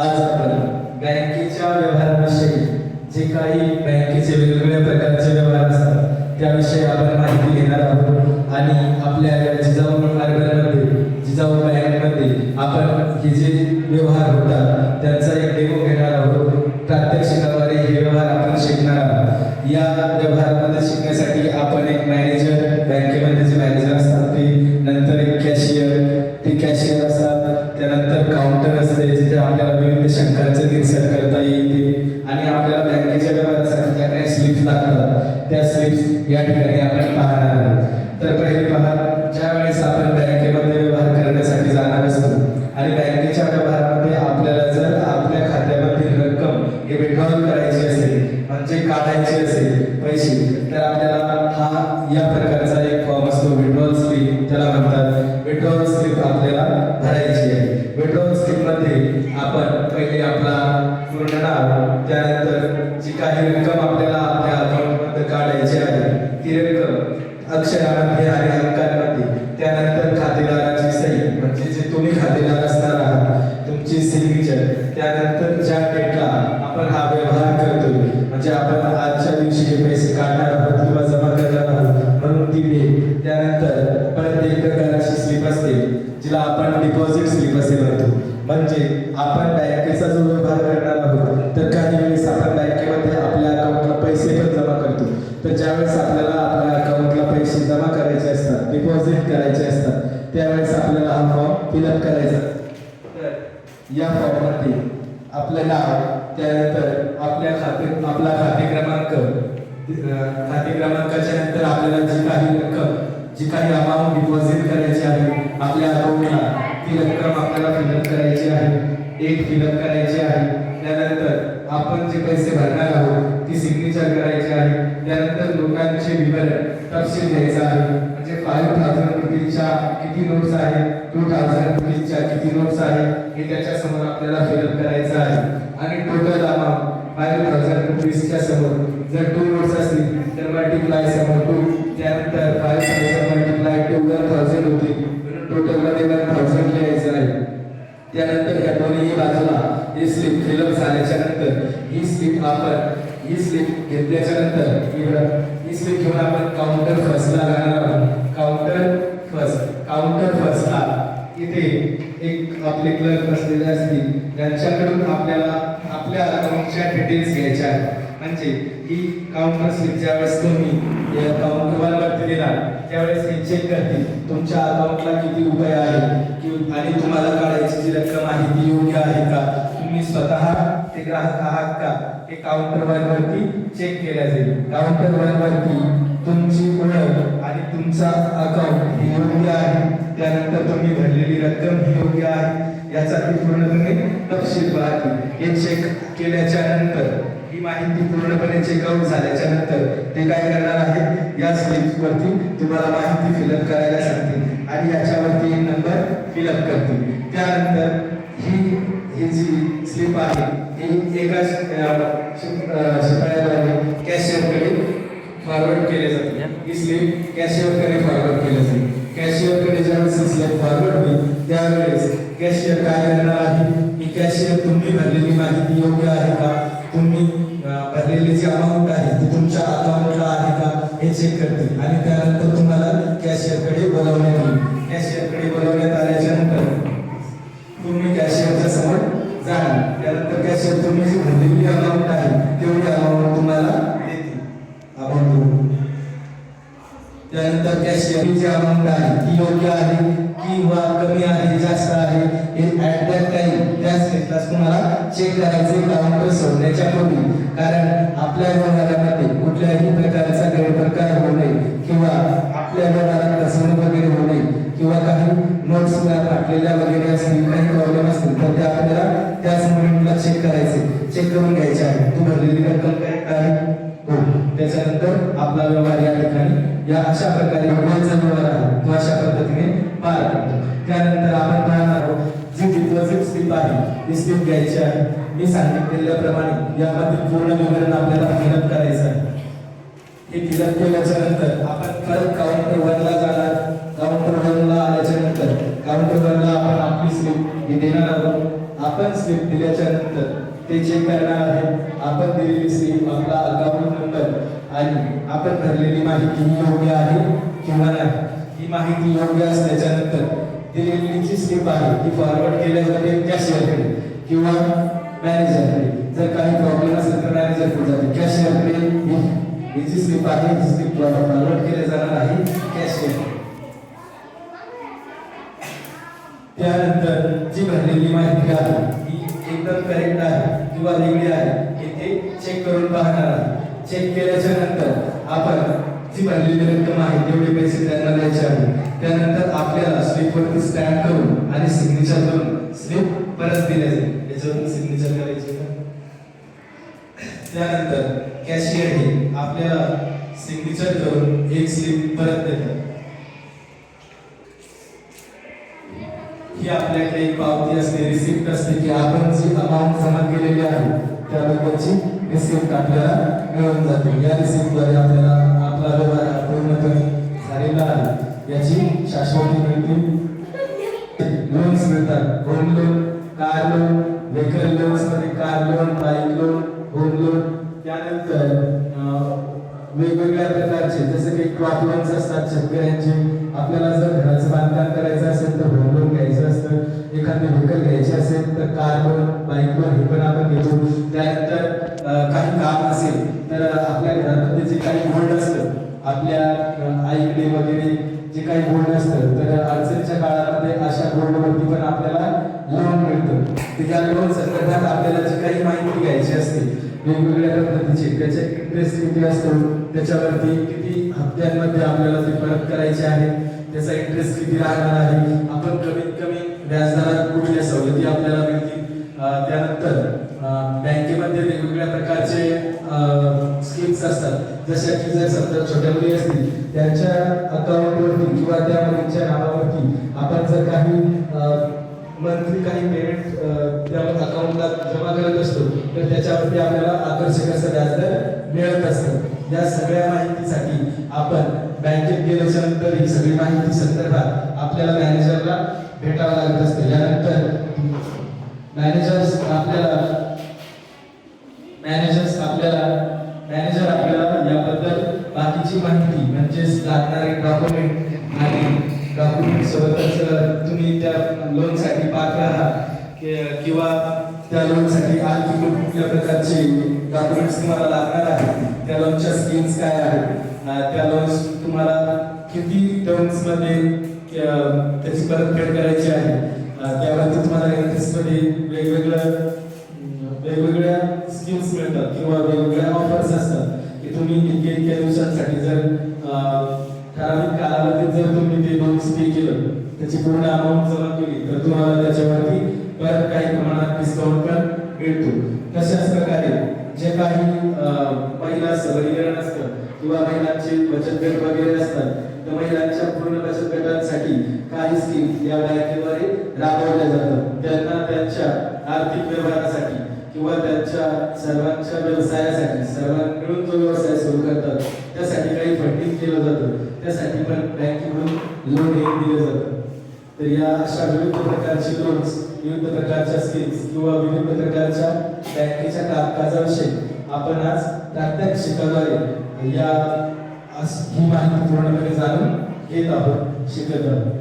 आज आपण बँकेच्या व्यवहाराविषयी जे काही बँकेचे वेगवेगळ्या प्रकारचे व्यवहार असतात त्याविषयी आपण माहिती घेणार आहोत. आणि आपल्या जिजाऊ मार्गामध्ये जिजाऊ बँकमध्ये आपण हे जे व्यवहार होतात त्यांचा एक शंकांचं करता येईल आणि आपल्याला बँकेच्या व्यवहारासाठी ज्या काही स्लिप्स लागतात. त्या स्लिप्स या ठिकाणी आपण पाहणार आहोत. तर पहिले पहा ज्या वेळेस आपण बँकेमध्ये व्यवहार करण्यासाठी जाणार असतो आणि बँकेच्या व्यवहारामध्ये आपल्याला जर आपल्या खात्यामधील रक्कम हे विड्रॉल करायची असेल म्हणजे काढायची असेल पैसे तर आपल्याला हा या प्रकारचा एक फॉर्म असतो विड्रॉल स्लिप त्याला म्हणतात विड्रॉल स्लिप आपल्याला अक्षरामध्ये आणि अंकांमध्ये त्यानंतर खातेदाराची सही म्हणजे जे तुम्ही खातेदार असणार आहात तुमची सिग्नेचर त्यानंतर ज्या डेटला आपण हा व्यवहार करतोय म्हणजे आपण आजच्या दिवशी हे पैसे काढणार आहोत किंवा जमा करणार आहोत म्हणून ती डेट त्यानंतर परत एक प्रकारची स्लिप असते जिला आपण डिपॉझिट स्लिप असे डिपॉझिट करायचे असतात त्यावेळेस आपल्याला हा फॉर्म फिलअप करायचा. तर या फॉर्ममध्ये आपलं नाव त्यानंतर आपल्या खाते आपला खाते क्रमांक खाते क्रमांकाच्या नंतर आपल्याला जी काही रक्कम जी काही अमाऊंट डिपॉझिट करायची आहे आपल्या अकाउंटला ती रक्कम आपल्याला फिलअप करायची आहे. एक फिलअप करायची आहे. त्यानंतर आपण जे पैसे भरणार आहोत ती सिग्नेचर करायची आहे. त्यानंतर लोकांचे विवरण तपशील द्यायचा आहे. म्हणजे फाईव्ह थाउजंड रुपीजच्या किती नोट्स आहेत टू थाउजंड रुपीजच्या किती नोट्स आहेत हे त्याच्यासमोर आपल्याला फिलअप करायचं आहे. आणि टोटल अमाऊंट फाईव्ह थाउजंड रुपीजच्या समोर जर टू नोट्स असतील तर मल्टिप्लाय समोर टू त्यानंतर five thousand multiply two one thousand होते. टोटलमध्ये वन थाउजंड लिहायचं त्यानंतर या दोन्ही बाजूला ही स्लिप फिलअप झाल्याच्यानंतर ही स्लिप आपण ही स्लिप घेतल्याच्या नंतर इकडं ही स्लिप घेऊन आपण काउंटर फर्स्टला राहणार आहोत. काउंटर फर्स्ट काउंटर फर्स्टला इथे एक आपले क्लर्क बसलेले असतील त्यांच्याकडून आपल्याला आपल्या अकाउंटच्या डिटेल्स घ्यायच्या आहेत. म्हणजे ही काउंटर स्लिप ज्यावेळेस तुम्ही या काउंटरवर वरती देणार त्यावेळेस हे चेक करतील तुमच्या अकाउंटला किती रुपये आहे कि- आणि तुम्हाला काढायची जी रक्कम आहे ती योग्य आहे का? तुम्ही स्वतः ते ग्राहक आहात का? हे काउंटर वरती चेक केल्या जाईल. काउंटर वरती तुमची ओळख आणि तुमचा अकाउंट हे योग्य आहे. त्यानंतर तुम्ही भरलेली रक्कम ही योग्य आहे. याचा पूर्ण तुम्ही तपशील पाहतील. हे चेक केल्याच्यानंतर ही माहिती पूर्णपणे चेकआउट झाल्याच्यानंतर ते काय करणार आहे या स्लिप्स वरती तुम्हाला माहिती फिलअप करायला सांगतील आणि याच्यावरती एक नंबर फिलअप करतील. त्यानंतर ही ही जी स्लिप आहे ही एका शिपायाद्वारे कॅशियरकडे फॉरवर्ड केले जाते. ही स्लिप कॅशियरकडे फॉरवर्ड केले जाते. कॅशियरकडे ज्यावेळेस ही स्लिप फॉरवर्ड होईल त्यावेळेस कॅशियर काय करणार आहे? की कॅशियर तुम्ही भरलेली माहिती योग्य आहे का? तुम्ही भरलेली जी अमाऊंट आहे ती तुमच्या अकाउंटला आहे का? हे चेक करतील. आणि त्यानंतर तुम्हाला कॅशियरकडे बोलवण्यात येईल कॅशियरकडे बोलवण्यात आल्याच्यानंतर तुम्ही कॅशियरच्या समोर जाणार. त्यानंतर कॅशियर तुम्ही जी भरलेली अमाऊंट आहे तेवढी अमाऊंट तुम्हाला देतील. अमाऊंट त्यानंतर कॅशियर जी अमाऊंट आहे ती योग्य आहे किंवा कमी आहे जास्त आहे हे ऍट दॅट टाइम त्याच तुम्हाला चेक करायचे काउंटर सोडण्याच्या पूर्वी कारण आपल्या व्यवहारामध्ये कुठल्याही प्रकारचा गैरप्रकार होऊ नये किंवा आपल्या व्यवहारात फसवणूक वगैरे होऊ नये किंवा काही नोट्स फाटलेल्या वगैरे असतील काही प्रॉब्लेम असतील तर त्या आपल्याला त्याच मोमेंटला चेक करायचे. चेक करून घ्यायचे आहे. तू भरलेली रक्कम काय हो. त्याच्यानंतर आपला व्यवहार या ठिकाणी. या अशा प्रकारे व्यवहार आहे. तो अशा पद्धतीने पार त्यानंतर आपण पाहणार आहोत जी डिपॉझिट स्लिप आहे ती स्लिप घ्यायची आहे. मी सांगितलेल्याप्रमाणे यामध्ये पूर्ण विवरण आपल्याला फिलअप करायचं आहे. हे फिलअप केल्याच्यानंतर आपण परत काउंटर वनला जाणार. काउंटर वनला आल्याच्यानंतर काउंटर वनला आपण आपली स्लिप ही देणार आहोत. आपण स्लिप दिल्याच्या नंतर ते चेक करणार आहे. आपण दिलेली स्लिप आपला अकाउंट नंबर आणि आपण भरलेली माहिती योग्य आहे किंवा नाही. ही माहिती योग्य असल्याच्या नंतर दिलेली जी स्लिप आहे ती फॉरवर्ड केल्या जाते कॅशियरकडे किंवा मॅनेजरकडे जर काही प्रॉब्लेम असेल तर मॅनेजरकडे जाते. कॅशियरकडे ही जी स्लिप आहे ती स्लिप फॉरवर्ड केल्या जाणार आहे कॅशियर त्यानंतर जी भरलेली माहिती आहे ही एकदम करेक्ट आहे किंवा वेगळी आहे हे ते चेक करून पाहणार आहे. चेक केल्याच्यानंतर आपण जी भरलेली रक्कम आहे तेवढे पैसे त्यांना द्यायचे आहे त्यानंतर आपल्याला स्लिपवरती स्टॅम्प करून आणि सिग्नेचर करून स्लिप परत दिले जाईल. याच्यावरून सिग्नेचर करायचे त्यानंतर कॅशियर हे आपल्याला सिग्नेचर करून एक स्लिप परत देतात. ही आपल्याकडे एक पावती असते रिसिप्ट असते की आपण जी अमाऊंट जमा केलेली आहे त्याबद्दलची रिसिप्ट आपल्याला मिळून जाते. या रिसिप्टद्वारे आपल्याला आपला व्यवहार पूर्णपणे झालेला आहे याची शाश्वती मिळते लोन्स मिळतात. Home loan car loan vehicle लोन्समध्ये car loan bike loan home loan त्यानंतर वेगवेगळ्या प्रकारचे जसे की क्रॉप लोन्स असतात शेतकऱ्यांचे. आपल्याला जर घराचं बांधकाम करायचं असेल तर होम लोन घ्यायचं असतं. एखादी व्हेकल घ्यायची असेल तर कार लोन बाईक लोन हे पण आपण घेतो. त्यानंतर काही काम असेल तर आपल्या घरामध्ये जे काही गोल्ड असतं आपल्या आईकडे वगैरे जे काही गोल्ड असतं तर अडचणीच्या काळामध्ये अशा गोल्डवरती पण आपल्याला लोन मिळतं. तर या लोन संदर्भात आपल्याला जी काही माहिती घ्यायची असते वेगवेगळ्या पद्धतीची त्याचे इंटरेस्ट किती असतो त्याच्यावरती किती हप्त्यांमध्ये आपल्याला ते परत करायचे आहे त्याचा इंटरेस्ट किती राहणार आहे आपण कमीत कमी व्याजदरात कुठल्या सवलती आपल्याला वेगवेगळ्या प्रकारचे स्कीम्स असतात. जशा की जर समजा छोट्या मुली असतील त्यांच्या अकाउंटवरती किंवा त्या मुलींच्या नावावरती आपण जर काही मंथली काही पेमेंट त्या अकाउंटला जमा करत असतो तर त्याच्यावरती आपल्याला आकर्षक असं व्याजदर मिळत असतं. या सगळ्या माहितीसाठी आपण बँकेत गेल्याच्यानंतर ही सगळी माहिती संदर्भात आपल्याला मॅनेजरला भेटावं लागत असतं. यानंतर मॅनेजर्स आपल्याला मॅनेजर्स आपल्याला मॅनेजर आपल्याला याबद्दल बाकीची माहिती म्हणजेच लागणारे डॉक्युमेंट आणि डॉक्युमेंट सोबतच तुम्ही त्या लोनसाठी पात्र आहात किंवा त्या लोनसाठी आणखी कुठल्या प्रकारचे डॉक्युमेंट्स तुम्हाला लागणार आहेत त्या लोनच्या स्कीम्स काय आहेत त्या लोन्स तुम्हाला किती टर्म्समध्ये त्याची परतफेड करायची आहे त्यावरती तुम्हाला इंटरेस्टमध्ये वेगवेगळ्या वेगवेगळं वेगवेगळ्या स्कीम्स मिळतात किंवा वेगवेगळ्या ऑफर्स असतात की तुम्ही इतक्या इतक्या दिवसांसाठी जर ठराविक कालावधीत जर तुम्ही ते लोन्स पे केलं त्याची पूर्ण अमाऊंट जमा केली तर तुम्हाला त्याच्यावरती परत काही प्रमाणात डिस्काउंट पण मिळतो. तशाच प्रकारे जे काही महिला सबलीकरण असतं किंवा महिलांचे बचत गट वगैरे असतात तर महिलांच्या पूर्ण बचत गटांसाठी काही स्कीम या बँकेद्वारे राबवल्या जातात. त्यांना त्यांच्या आर्थिक व्यवहारासाठी किंवा त्यांच्या सर्वांच्या व्यवसायासाठी सर्वांना मिळून जो व्यवसाय सुरू करतात त्यासाठी काही फंडिंग केलं जातं. त्यासाठी पण बँकेकडून लोन हे दिलं जातं. तर या अशा विविध प्रकारचे लोन्स विविध प्रकारच्या स्कीम्स किंवा विविध प्रकारच्या बँकेच्या कामकाजाविषयी आपण आज प्रात्यक्षिकाद्वारे या ही माहिती पूर्णपणे जाणून घेत आहोत. शिकत आहोत.